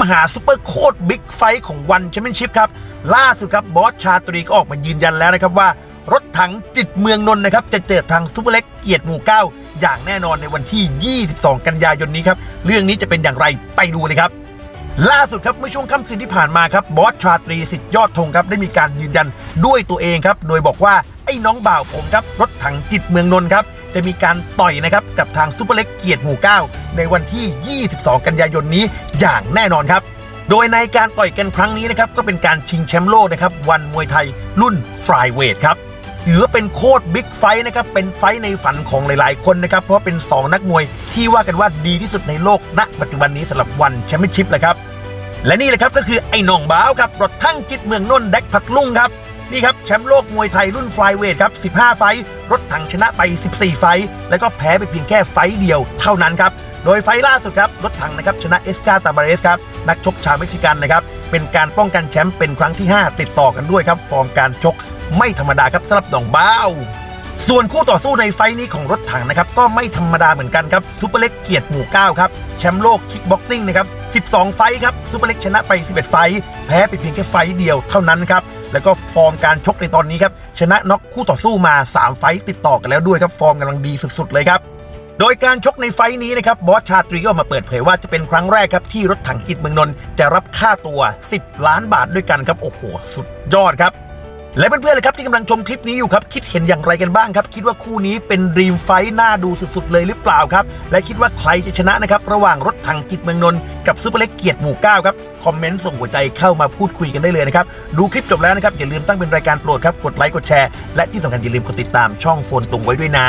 มหาซูเปอร์โคตรบิ๊กไฟของวันแชมเปี้ยนชิพครับ ล่าสุดครับบอสชาตรีก็ออกมายืนยันแล้วนะครับว่ารถถังจิตเมืองนนท์นะครับ จะเจอทางซูเปอร์เล็กเกียรติหมู่เก้าอย่างแน่นอนในวันที่ 22 กันยายนนี้ครับ เรื่องนี้จะเป็นอย่างไรไปดูเลยครับ ล่าสุดครับเมื่อช่วงค่ำคืนที่ผ่านมาครับบอสชาตรีสิทธิ์ยอดธงครับได้มีการยืนยันด้วยตัวเองครับ โดยบอกว่าไอ้น้องบ่าวผมครับรถถังจิตเมืองนนท์ครับ จะมีการต่อยนะครับกับทางซูเปอร์เล็กเกียรติหมู่เก้าในวันที่ 22 กันยายนนี้อย่างแน่นอนครับ โดยในการต่อยกันครั้งนี้นะครับก็เป็นการชิงแชมป์โลกนะครับวันมวยไทยรุ่นฟลายเวทครับถือว่าเป็นโคตรบิ๊กไฟนะครับเป็นไฟในฝันของหลาย ๆ คนนะครับเพราะเป็น 2 นักมวยที่ว่ากันว่าดีที่สุดในโลกณปัจจุบันนี้สำหรับวันแชมเปี้ยนชิพเลยครับและนี่แหละครับก็คือไอ้หน่องบ้าวครับรถทั้งจิตเมืองนนท์แดกพัดลุงครับ นี่ครับแชมป์โลกมวยไทยรุ่นฟลายเวทครับ 15 ไฟรถถังชนะไป 14 ไฟแล้วก็แพ้ไปเพียงแค่ไฟเดียวเท่านั้นครับ โดยไฟล่าสุดครับรถถังนะครับชนะเอสกาตาบาเรสครับนักชกชาวเม็กซิกันนะครับเป็นการป้องกันแชมป์เป็นครั้งที่ 5 ติดต่อกันด้วยครับฟอร์มการชกไม่ธรรมดาครับสำหรับหน่องบ้าวส่วนคู่ต่อสู้ในไฟนี้ของรถถังนะครับก็ไม่ธรรมดาเหมือนกันครับซูเปอร์เล็กเกียรติหมู่9ครับแชมป์โลกคิกบ็อกซิ่งนะครับ 12 ไฟครับซูเปอร์เล็กชนะไป 11 ไฟแพ้ไปเพียงแค่ไฟเดียวเท่านั้นครับ แล้วก็ฟอร์มการชกในตอนนี้ครับชนะน็อกคู่ต่อสู้มา 3 ไฟท์ติดต่อกันแล้วด้วยครับฟอร์มกำลังดีสุด ๆ เลยครับโดยการชกในไฟนี้นะครับบอสชาตรีก็มาเปิดเผยว่าจะเป็นครั้งแรกครับที่รถถังกิจเมืองนนท์จะรับค่าตัว 10 ล้านบาทด้วยกันครับโอ้โห สุดยอดครับ และเพื่อนๆเลยครับที่กำลังชมคลิปนี้อยู่ครับ คิดเห็นอย่างไรกันบ้างครับ คิดว่าคู่นี้เป็นรีมไฟท์น่าดูสุดๆ เลยหรือเปล่าครับ และคิดว่าใครจะชนะนะครับ ระหว่างรถถังกิจเมืองนนท์กับซูเปอร์เล็กเกียรติหมู่เก้าครับ คอมเมนต์ส่งหัวใจเข้ามาพูดคุยกันได้เลยนะครับ ดูคลิปจบแล้วนะครับ อย่าลืมตั้งเป็นรายการโปรดครับกดไลค์กดแชร์และที่สำคัญอย่าลืมกดติดตามช่องโฟนตรงไว้ด้วยนะ